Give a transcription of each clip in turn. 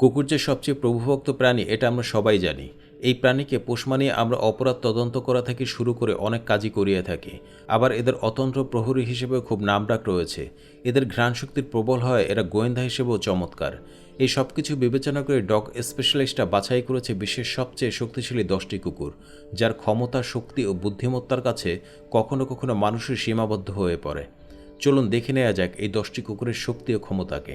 কুকুর যে সবচেয়ে প্রভুভক্ত প্রাণী, এটা আমরা সবাই জানি। এই প্রাণীকে পোষ মানিয়ে আমরা অপরাধ তদন্ত করা থেকে শুরু করে অনেক কাজই করিয়ে থাকি। আবার এদের অতন্ত্র প্রহরী হিসেবে খুব নামডাক রয়েছে। এদের ঘ্রাণ শক্তির প্রবল হয়, এরা গোয়েন্দা হিসেবেও চমৎকার। এই সব কিছু বিবেচনা করে ডগ স্পেশালিস্টরা বাছাই করেছে বিশ্বের সবচেয়ে শক্তিশালী দশটি কুকুর, যার ক্ষমতা, শক্তি ও বুদ্ধিমত্তার কাছে কখনো কখনো মানুষের সীমাবদ্ধ হয়ে পড়ে। চলুন দেখে নেওয়া যাক এই দশটি কুকুরের শক্তি ও ক্ষমতাকে।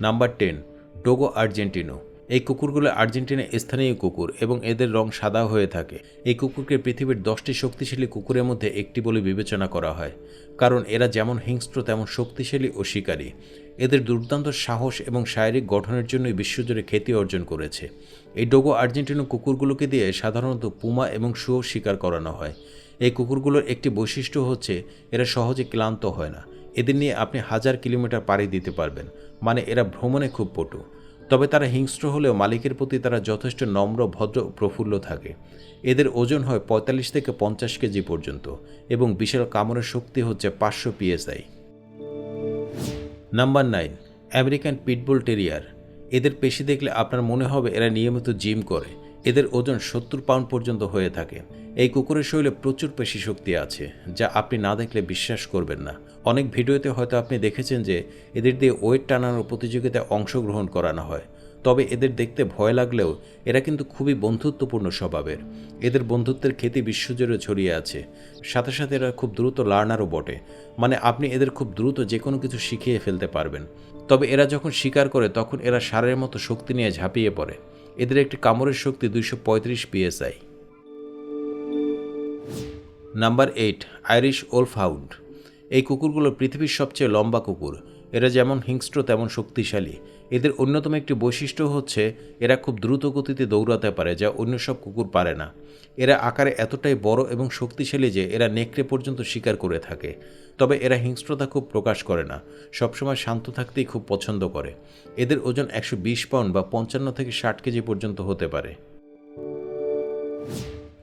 Number ten Dogo Argentino. এই কুকুরগুলো আর্জেন্টিনা স্থানীয় কুকুর এবং এদের রং সাদা হয়ে থাকে। এই কুকুরকে পৃথিবীর দশটি শক্তিশালী কুকুরের মধ্যে একটি বলে বিবেচনা করা হয়, কারণ এরা যেমন হিংস্র, তেমন শক্তিশালী ও শিকারী। এদের দুর্দান্ত সাহস এবং শারীরিক গঠনের জন্যই বিশ্বজুড়ে খ্যাতি অর্জন করেছে। এই ডোগো আর্জেন্টিনো কুকুরগুলোকে দিয়ে সাধারণত পুমা এবং শুয়ো শিকার করানো হয়। এই কুকুরগুলোর একটি বৈশিষ্ট্য হচ্ছে, এরা সহজে ক্লান্ত হয় না। এদের নিয়ে আপনি হাজার কিলোমিটার পাড়ি দিতে পারবেন। মানে এরা ভ্রমণে খুব পটু। তবে তারা হিংস্র হলেও মালিকের প্রতি তারা যথেষ্ট নম্র, ভদ্র, প্রফুল্ল থাকে। এদের ওজন হয় পঁয়তাল্লিশ থেকে পঞ্চাশ কেজি পর্যন্ত এবং বিশাল কামড়ের শক্তি হচ্ছে পাঁচশো PSI. Number nine, American pitbull terrier. এদের পেশি দেখলে আপনার মনে হবে এরা নিয়মিত জিম করে। এদের ওজন সত্তর পাউন্ড পর্যন্ত হয়ে থাকে। এই কুকুরের শরীরে প্রচুর পেশি শক্তি আছে, যা আপনি না দেখলে বিশ্বাস করবেন না। অনেক ভিডিওতে হয়তো আপনি দেখেছেন যে এদের দিয়ে ওয়েট টানানোর প্রতিযোগিতায় অংশগ্রহণ করানো হয়। তবে এদের দেখতে ভয় লাগলেও এরা কিন্তু খুবই বন্ধুত্বপূর্ণ স্বভাবের। এদের বন্ধুত্বের খ্যাতি বিশ্বজুড়ে ছড়িয়ে আছে। সাথে সাথে এরা খুব দ্রুত লার্নারও বটে। মানে আপনি এদের খুব দ্রুত যে কোনো কিছু শিখিয়ে ফেলতে পারবেন। তবে এরা যখন শিকার করে, তখন এরা সারের মতো শক্তি নিয়ে ঝাঁপিয়ে পড়ে। এদের একটি কামড়ের শক্তি দুইশো পঁয়ত্রিশ PSI. Number eight, Irish wolfhound এই কুকুরগুলো পৃথিবীর সবচেয়ে লম্বা কুকুর। এরা যেমন হিংস্র, তেমন শক্তিশালী। এদের অন্যতম একটি বৈশিষ্ট্য হচ্ছে, এরা খুব দ্রুত গতিতে দৌড়াতে পারে, যা অন্য সব কুকুর পারে না। এরা আকারে এতটাই বড় এবং শক্তিশালী যে এরা নেকড়ে পর্যন্ত শিকার করে থাকে। তবে এরা হিংস্রতা খুব প্রকাশ করে না। সবসময় শান্ত থাকতেই খুব পছন্দ করে। এদের ওজন একশো বিশ পাউন্ড বা পঞ্চান্ন থেকে ষাট কেজি পর্যন্ত হতে পারে।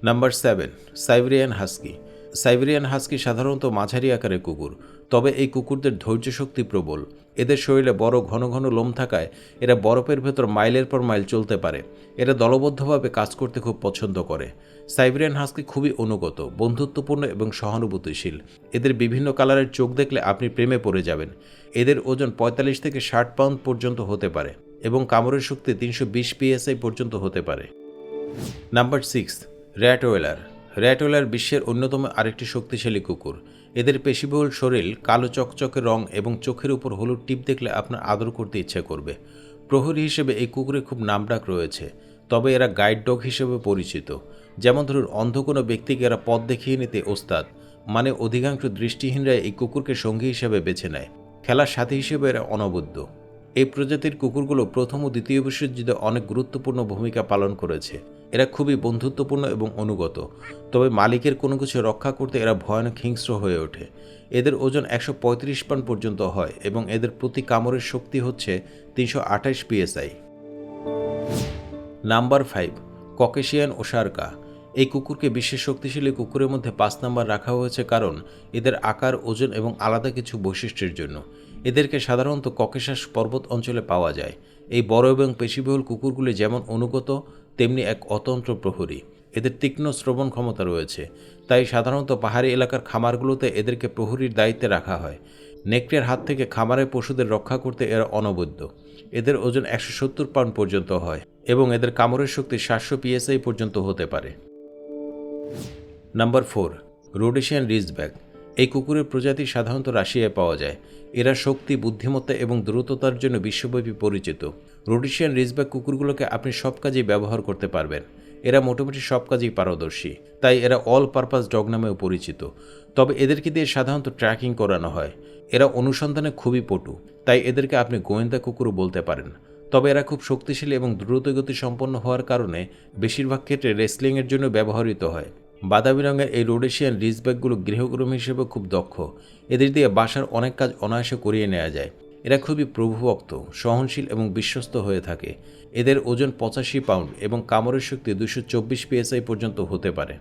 Number seven, Siberian husky. Siberian husky সাধারণত মাঝারি আকারের কুকুর, তবে এই কুকুরদের ধৈর্য শক্তি প্রবল। এদের শরীরে বড় ঘন ঘন লোম থাকায় এরা বরফের ভেতর মাইলের পর মাইল চলতে পারে। এরা দলবদ্ধভাবে কাজ করতে খুব পছন্দ করে। সাইবেরিয়ান হাস্কি খুবই অনুগত, বন্ধুত্বপূর্ণ এবং সহানুভূতিশীল। এদের বিভিন্ন কালারের চোখ দেখলে আপনি প্রেমে পড়ে যাবেন। এদের ওজন পঁয়তাল্লিশ থেকে ষাট পাউন্ড পর্যন্ত হতে পারে এবং কামড়ের শক্তি তিনশো বিশ পিএসআই পর্যন্ত হতে পারে। Number six, র্যাটওয়েলার। র্যাটওয়েলার বিশ্বের অন্যতম আরেকটি শক্তিশালী কুকুর। এদের পেশিবহুল শরীর, কালো চকচকে রং এবং চোখের উপর হলুদ টিপ দেখলে আপনার আদর করতে ইচ্ছে করবে। প্রহরী হিসেবে এই কুকুরে খুব নামডাক রয়েছে, তবে এরা গাইড ডগ হিসেবে পরিচিত। যেমন ধরুন, অন্ধ কোনো ব্যক্তিকে এরা পথ দেখিয়ে নিতে ওস্তাদ মানে অধিকাংশ দৃষ্টিহীনরা এই কুকুরকে সঙ্গী হিসেবে বেছে নেয়। খেলার সাথী হিসেবে এরা অনবদ্য। এই প্রজাতির কুকুরগুলো প্রথম ও দ্বিতীয় বিশ্বযুদ্ধে অনেক গুরুত্বপূর্ণ ভূমিকা পালন করেছে। এরা খুবই বন্ধুত্বপূর্ণ এবং অনুগত। তবে মালিকের কোনো কিছু রক্ষা করতে এরা ভয়ানক হিংস্র হয়ে ওঠে। এদের ওজন একশো পঁয়ত্রিশ পান পর্যন্ত হয় এবং এদের প্রতি কামড়ের শক্তি হচ্ছে তিনশো আঠাশ PSI. Number five, Caucasian Ovcharka. এই কুকুরকে বিশ্বের শক্তিশালী কুকুরের মধ্যে পাঁচ নাম্বার রাখা হয়েছে কারণ এদের আকার, ওজন এবং আলাদা কিছু বৈশিষ্ট্যের জন্য। এদেরকে সাধারণত ককেশাস পর্বত অঞ্চলে পাওয়া যায়। এই বড় এবং পেশিবহুল কুকুরগুলি যেমন অনুগত তেমনি এক অতন্ত্র প্রহরী। এদের তীক্ষ্ণ শ্রবণ ক্ষমতা রয়েছে, তাই সাধারণত পাহাড়ি এলাকার খামারগুলোতে এদেরকে প্রহরীর দায়িত্বে রাখা হয়। নেকড়ের হাত থেকে খামারের পশুদের রক্ষা করতে এরা অনবদ্য। এদের ওজন একশো সত্তর পাউন্ড পর্যন্ত হয় এবং এদের কামড়ের শক্তি সাতশো পিএসআই পর্যন্ত হতে পারে। Number four, Rhodesian ridgeback. এই কুকুরের প্রজাতি সাধারণত রাশিয়ায় পাওয়া যায়। এরা শক্তি, বুদ্ধিমত্তা এবং দ্রুততার জন্য বিশ্বব্যাপী পরিচিত। রোডেশিয়ান রিজব্যাক কুকুরগুলোকে আপনি সব কাজেই ব্যবহার করতে পারবেন। এরা মোটামুটি সব কাজেই পারদর্শী। তাই এরা অল পারপাস ডগ নামেও পরিচিত। তবে এদেরকে দিয়ে সাধারণত ট্র্যাকিং করানো হয়। এরা অনুসন্ধানে খুবই পটু। তাই এদেরকে আপনি গোয়েন্দা কুকুরও বলতে পারেন। তবে এরা খুব শক্তিশালী এবং দ্রুতগতি সম্পন্ন হওয়ার কারণে বেশিরভাগ ক্ষেত্রে রেসলিংয়ের জন্য ব্যবহৃত হয়। বাদামি রঙের এই রোডেশিয়ান রিজব্যাকগুলো গৃহকর্মী হিসেবে খুব দক্ষ। এদের দিয়ে বাসার অনেক কাজ অনায়াসে করিয়ে নেওয়া যায়। এরা খুবই প্রভুভক্ত, সহনশীল এবং বিশ্বস্ত হয়ে থাকে। এদের ওজন পঁচাশি পাউন্ড এবং কামড়ের শক্তি দুশো চব্বিশ পিএসআই পর্যন্ত হতে পারে।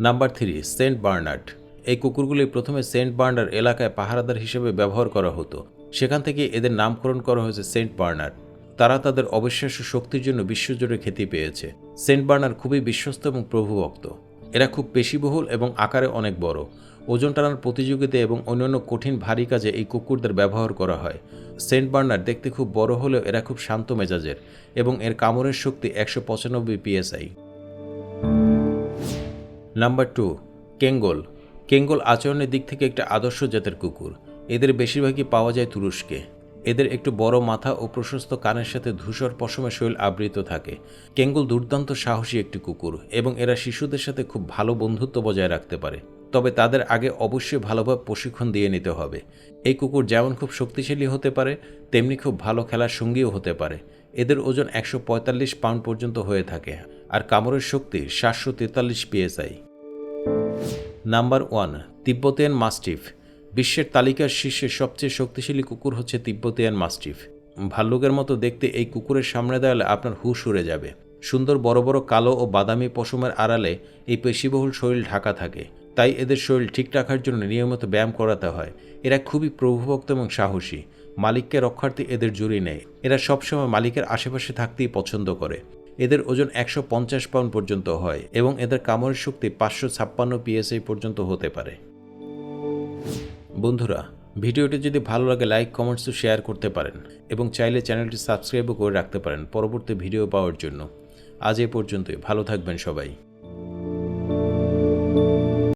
Number three, Saint Bernard. এই কুকুরগুলি প্রথমে সেন্ট বার্নার এলাকায় পাহারাদার হিসেবে ব্যবহার করা হতো। সেখান থেকে এদের নামকরণ করা হয়েছে সেন্ট বার্নার্ড। তারা তাদের অবিশ্বাস্য শক্তির জন্য বিশ্বজুড়ে খ্যাতি পেয়েছে। সেন্ট বার্নার খুবই বিশ্বস্ত এবং প্রভুভক্ত। এরা খুব পেশিবহুল এবং আকারে অনেক বড়। ওজন টানার প্রতিযোগিতা এবং অন্যান্য কঠিন ভারী কাজে এই কুকুরদের ব্যবহার করা হয়। সেন্ট বার্নার দেখতে খুব বড় হলেও এরা খুব শান্ত মেজাজের এবং এর কামড়ের শক্তি একশো পঁচানব্বই PSI. Number two, Kangal. Kangal আচরণের দিক থেকে একটা আদর্শ জাতের কুকুর। এদের বেশিরভাগই পাওয়া যায় তুরস্কে। এদের একটু বড় মাথা ও প্রশস্ত কানের সাথে ধূসর পশমের শৈল আবৃত থাকে। কেঙ্গল দুর্দান্ত সাহসী একটি কুকুর এবং এরা শিশুদের সাথে খুব ভালো বন্ধুত্ব বজায় রাখতে পারে। তবে তাদের আগে অবশ্যই ভালোভাবে প্রশিক্ষণ দিয়ে নিতে হবে। এই কুকুর যেমন খুব শক্তিশালী হতে পারে, তেমনি খুব ভালো খেলার সঙ্গীও হতে পারে। এদের ওজন একশো পঁয়তাল্লিশ পাউন্ড পর্যন্ত হয়ে থাকে আর কামড়ের শক্তি সাতশো তেতাল্লিশ PSI. Number one, Tibetan mastiff. বিশ্বের তালিকার শীর্ষে সবচেয়ে শক্তিশালী কুকুর হচ্ছে তিব্বতিয়ান মাস্টিফ। ভাল্লুকের মতো দেখতে এই কুকুরের সামনে দাঁড়ালে আপনার হুশ উড়ে যাবে। সুন্দর বড় বড় কালো ও বাদামি পশমের আড়ালে এই পেশিবহুল শরীর ঢাকা থাকে। তাই এদের শরীর ঠিক রাখার জন্য নিয়মিত ব্যায়াম করাতে হয়। এরা খুবই প্রভুভক্ত এবং সাহসী। মালিককে রক্ষার্থে এদের জুড়ি নেয়। এরা সবসময় মালিকের আশেপাশে থাকতেই পছন্দ করে। এদের ওজন একশো পঞ্চাশ পাউন্ড পর্যন্ত হয় এবং এদের কামড়ের শক্তি পাঁচশো ছাপ্পান্ন পিএসআই পর্যন্ত হতে পারে। বন্ধুরা, ভিডিওটি যদি ভালো লাগে লাইক কমেন্টস শেয়ার করতে পারেন এবং চাইলে চ্যানেলটি সাবস্ক্রাইবও করে রাখতে পারেন পরবর্তী ভিডিও পাওয়ার জন্য। আজ এ পর্যন্তই, ভালো থাকবেন সবাই।